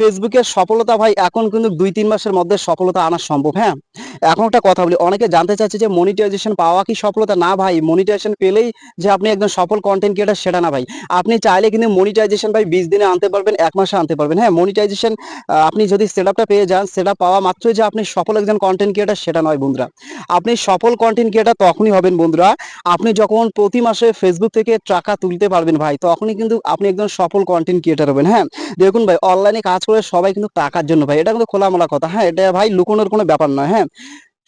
ফেসবুকের সফলতা ভাই এখন কিন্তু দুই, তিন মাসের মধ্যে সফলতা আনা সম্ভব হ্যাঁ? এখন একটা কথা বলি, অনেকে জানতে চাচ্ছে যে মনিটাইজেশন পাওয়া কি সফলতা? না ভাই মনিটাইজেশন পেলেই যে আপনি একদম সফল কন্টেন্ট ক্রিয়েটার সেটা না ভাই। আপনি চাইলে কিন্তু মনিটাইজেশন ভাই বিশ দিনে আনতে পারবেন, এক মাসে আনতে পারবেন হ্যাঁ? মনিটাইজেশন আপনি যদি সেট পেয়ে যান সেটা পাওয়া মাত্রই যে আপনি সফল একজন কন্টেন্ট ক্রিয়েটার সেটা নয় বন্ধুরা। আপনি সফল কন্টেন্ট ক্রিয়েটার তখনই হবেন বন্ধুরা, আপনি যখন প্রতি মাসে ফেসবুক থেকে টাকা তুলতে পারবেন ভাই, তখনই কিন্তু আপনি একজন সফল কন্টেন্ট ক্রিয়েটার হবেন হ্যাঁ? দেখুন ভাই অনলাইনে কাজ করে সবাই কিন্তু টাকার জন্য ভাই, এটা কিন্তু খোলামেলা কথা। হ্যাঁ এটা ভাই লুকোনোর কোনো ব্যাপার নয় হ্যাঁ।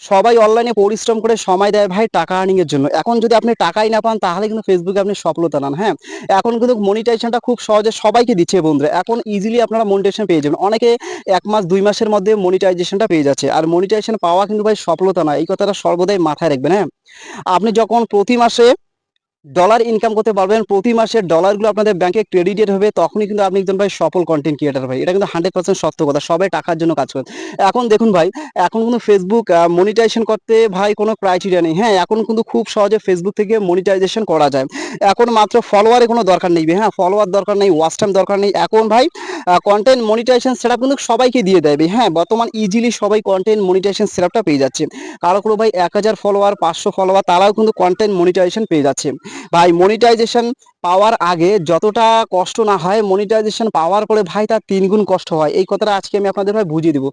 সবাই অনলাইনে পরিশ্রম করে সময় দেয় ভাই টাকা আর্নিং এর জন্য। এখন যদি আপনি টাকাই না পান, তাহলে কিন্তু ফেসবুকে আপনি সফলতা নান হ্যাঁ। এখন কিন্তু মনিটাইজেশনটা খুব সহজে সবাইকে দিচ্ছে বন্ধুরা। এখন ইজিলি আপনারা মনিটাইজেশন পেয়ে যাবেন। অনেকে এক মাস, দুই মাসের মধ্যে মনিটাইজেশনটা পেয়ে যাচ্ছে। আর মনিটাইজেশন পাওয়া কিন্তু ভাই সফলতা না এই কথাটা সর্বদাই মাথায় রাখবেন হ্যাঁ। আপনি যখন প্রতি মাসে ডলার ইনকাম করতে পারবেন, প্রতি মাসে ডলারগুলো আপনাদের ব্যাংকে ক্রেডিটেড হবে, তখনই কিন্তু আপনি একজন ভাই সফল কন্টেন্ট ক্রিয়েটার ভাই। এটা কিন্তু হান্ড্রেড পার্সেন্ট সত্য কথা, সবাই টাকার জন্য কাজ করেন এখন দেখুন ভাই, এখন কিন্তু ফেসবুক মনিটাইজেশন করতে ভাই কোনো ক্রাইটেরিয়া নেই। হ্যাঁ এখন কিন্তু খুব সহজে ফেসবুক থেকে মনিটাইজেশন করা যায়। এখন মাত্র ফলোয়ারের কোনো দরকার নেই হ্যাঁ ফলোয়ার দরকার নেই ওয়াচ টাইম দরকার নেই। এখন ভাই কন্টেন্ট মনিটাইজেশন সেটআপ কিন্তু সবাইকে দিয়ে দেবে হ্যাঁ বর্তমান ইজিলি সবাই কন্টেন্ট মনিটাইজেশন সেটআপটা পেয়ে যাচ্ছে। কারও কোনো ভাই এক হাজার ফলোয়ার পাঁচশো ফলোয়ার তারাও কিন্তু কন্টেন্ট মনিটাইজেশন পেয়ে যাচ্ছে। ভাই মনিটাইজেশন পাওয়ার আগে যতটা কষ্ট না হয় মনিটাইজেশন পাওয়ার পরে ভাই তার তিন গুণ কষ্ট হয়। এই কথাটা আজকে আমি আপনাদের ভাই বুঝিয়ে দিব।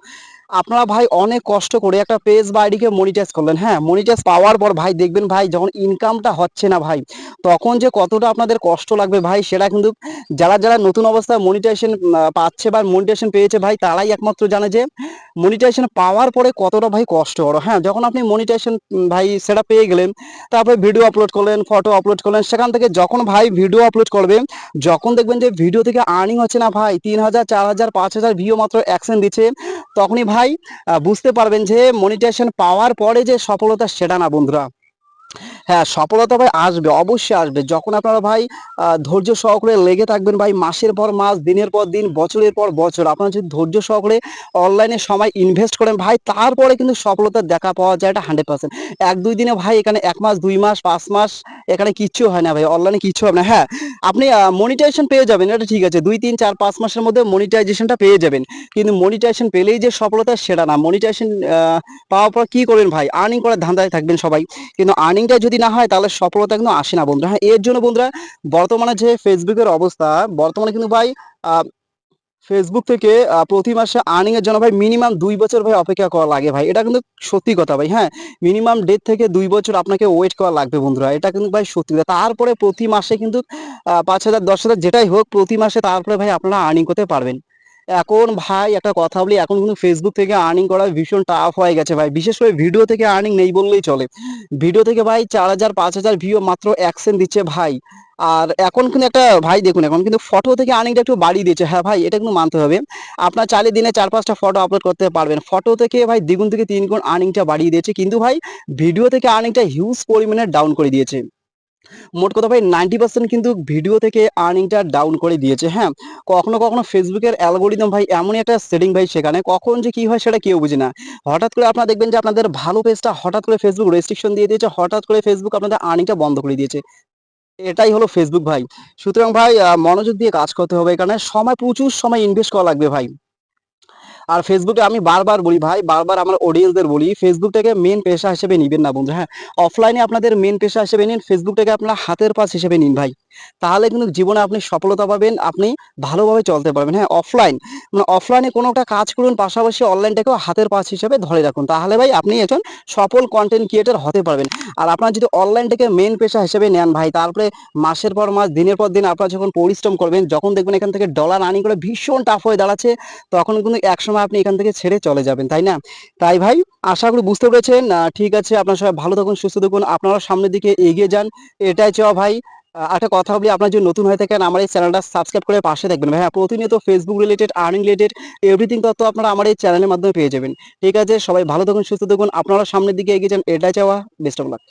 আপনারা ভাই অনেক কষ্ট করে একটা পেজ বা আইডিকে মনিটাইজ করলেন হ্যাঁ? মনিটাইজ পাওয়ার পর ভাই দেখবেন ভাই যখন ইনকামটা হচ্ছে না ভাই, তখন যে কতটা আপনাদের কষ্ট লাগবে ভাই, সেটা কিন্তু যারা যারা নতুন অবস্থায় মনিটাইজেশন পাচ্ছে বা মনিটাইজেশন পেয়েছে ভাই, তারাই একমাত্র জানে যে মনিটাইজেশন পাওয়ার পরে কতটা ভাই কষ্ট করো হ্যাঁ? যখন আপনি মনিটাইজেশন ভাই সেটা পেয়ে গেলেন, তারপরে ভিডিও আপলোড করলেন ফটো আপলোড করলেন, সেখান থেকে যখন ভাই ভিডিও আপলোড করবে, যখন দেখবেন যে ভিডিও থেকে আর্নিং হচ্ছে না ভাই তিন হাজার চার হাজার পাঁচ হাজার ভিও মাত্র অ্যাকশন দিচ্ছে, তখনই ভাই বুঝতে পারবেন যে মনিটাইজেশন পাওয়ার পরে যে সফলতা সেটা না বন্ধুরা। হ্যাঁ সফলতা ভাই আসবে, অবশ্যই আসবে। যখন আপনারা ভাই ধৈর্য সহকারে লেগে থাকবেন ভাই, মাসের পর মাস, দিনের পর দিন, বছরের পর বছর, আপনারা যদি ধৈর্য সহকারে অনলাইনে সময় ইনভেস্ট করেন ভাই, তারপরে কিন্তু সফলতা দেখা পাওয়া যায় এটা হান্ড্রেড পার্সেন্ট এক, দুই দিনে ভাই, এখানে এক মাস, দুই মাস, পাঁচ মাস, এখানে কিচ্ছু হয় না ভাই অনলাইনে কিচ্ছু হবে না। হ্যাঁ আপনি মনিটাইজেশন পেয়ে যাবেন, এটা ঠিক আছে। দুই, তিন, চার, পাঁচ মাসের মধ্যে মনিটাইজেশনটা পেয়ে যাবেন। কিন্তু মনিটাইজেশন পেলেই যে সফলতা সেটা না। মনিটাইজেশন পাওয়ার পর কি করবেন ভাই? আর্নিং করার ধান্দায় থাকবেন সবাই। কিন্তু আর্নিংটা যদি না হয়, তাহলে সফলতা কিন্তু আসে না বন্ধুরা। হ্যাঁ এর জন্য বন্ধুরা, বর্তমানে যে ফেসবুকের অবস্থা, বর্তমানে কিন্তু ভাই ফেসবুক থেকে প্রতি মাসে আর্নিং এর জন্য ভাই মিনিমাম দুই বছর ভাই অপেক্ষা করা লাগে ভাই। এটা কিন্তু সত্যি কথা ভাই হ্যাঁ? মিনিমাম ডেট থেকে দুই বছর আপনাকে ওয়েট করা লাগবে বন্ধুরা। এটা কিন্তু ভাই সত্যি কথা। তারপরে প্রতি মাসে কিন্তু পাঁচ হাজার, দশ হাজার যেটাই হোক, প্রতি মাসে তারপরে ভাই আপনারা আর্নিং করতে পারবেন। এখন ভাই একটা কথা বলি, এখন কিন্তু ফেসবুক থেকে আর্নিং করা ভীষণ টাফ হয়ে গেছে ভাই। বিশেষ করে ভিডিও থেকে আর্নিং নেই বললেই চলে। ভিডিও থেকে ভাই চার হাজার, পাঁচ হাজার ভিউ মাত্র অ্যাকশন দিচ্ছে ভাই। আর এখন কিন্তু একটা, ভাই দেখুন, এখন কিন্তু ফটো থেকে আর্নিংটা একটু বাড়িয়ে দিয়েছে। হ্যাঁ ভাই, এটা কিন্তু মানতে হবে। আপনার চাইলে দিনে চার, পাঁচটা ফটো আপলোড করতে পারবেন। ফটো থেকে ভাই দ্বিগুণ থেকে তিন গুণ আর্নিংটা বাড়িয়ে দিয়েছে। কিন্তু ভাই ভিডিও থেকে আর্নিংটা হিউজ পরিমাণে ডাউন করে দিয়েছে। মোট কথা ভাই নাইনটি পার্সেন্ট কিন্তু ভিডিও থেকে আর্নিংটা ডাউন করে দিয়েছে হ্যাঁ? কখনো কখনো ফেসবুকের অ্যালগোরিদম ভাই এমনই একটা সেটিং ভাই সেখানে, কখন যে কি হয় সেটা কেউ বুঝে না। হঠাৎ করে আপনারা দেখবেন যে আপনাদের ভালো পেজটা হঠাৎ করে ফেসবুক রেস্ট্রিকশন দিয়ে দিয়েছে, হঠাৎ করে ফেসবুক আপনাদের আর্নিংটা বন্ধ করে দিয়েছে। এটাই হলো ফেসবুক ভাই। সুতরাং ভাই মনোযোগ দিয়ে কাজ করতে হবে এখানে। সময়, প্রচুর সময় ইনভেস্ট করা লাগবে ভাই। আর ফেসবুকে আমি বারবার বলি ভাই, বারবার আমার অডিয়েন্সদের বলি ফেসবুকটাকে মেন পেশা হিসেবে নিবেন না বন্ধু হ্যাঁ? অফলাইনে আপনাদের মেন পেশা হিসেবে নিন ফেসবুকটাকে আপনার হাতের পাশ হিসেবে নিন ভাই। তাহলে কিন্তু জীবনে আপনি সফলতা পাবেন, আপনি ভালোভাবে চলতে পারবেন হ্যাঁ? অফলাইন মানে অফলাইনে কোনো একটা কাজ করুন, পাশাপাশি অনলাইনটাকেও হাতের পাশ হিসেবে ধরে রাখুন। তাহলে ভাই আপনি একজন সফল কন্টেন্ট ক্রিয়েটর হতে পারবেন। আর আপনার যদি অনলাইনটাকে মেন পেশা হিসেবে নেন ভাই, তারপরে মাসের পর মাস, দিনের পর দিন আপনারা যখন পরিশ্রম করবেন, যখন দেখবেন এখান থেকে ডলার আর্নিং করে ভীষণ টাফ হয়ে দাঁড়াচ্ছে, তখন কিন্তু একসময় আপনি এখান থেকে ছেড়ে চলে যাবেন, তাই না? তাই ভাই, আশা করি বুঝতে পেরেছেন। ঠিক আছে, আপনার সবাই ভালো থাকুন, সুস্থ থাকুন আপনারা সামনের দিকে এগিয়ে যান। এটাই চাওয়া ভাই। একটা কথা বলি, আপনার যদি নতুন হয়ে থাকেন, আমার এই চ্যানেলটা সাবস্ক্রাইব করে পাশে থাকবেন। ভাই প্রতিনিয়ত Facebook related earning related everything তথ্য আপনারা আমার এই চ্যানেলের মাধ্যমে পেয়ে যাবেন। ঠিক আছে, সবাই ভালো থাকুন, সুস্থ থাকুন আপনারা সামনের দিকে এগিয়ে যান। এটাই চাওয়া বেস্ট অফ লাক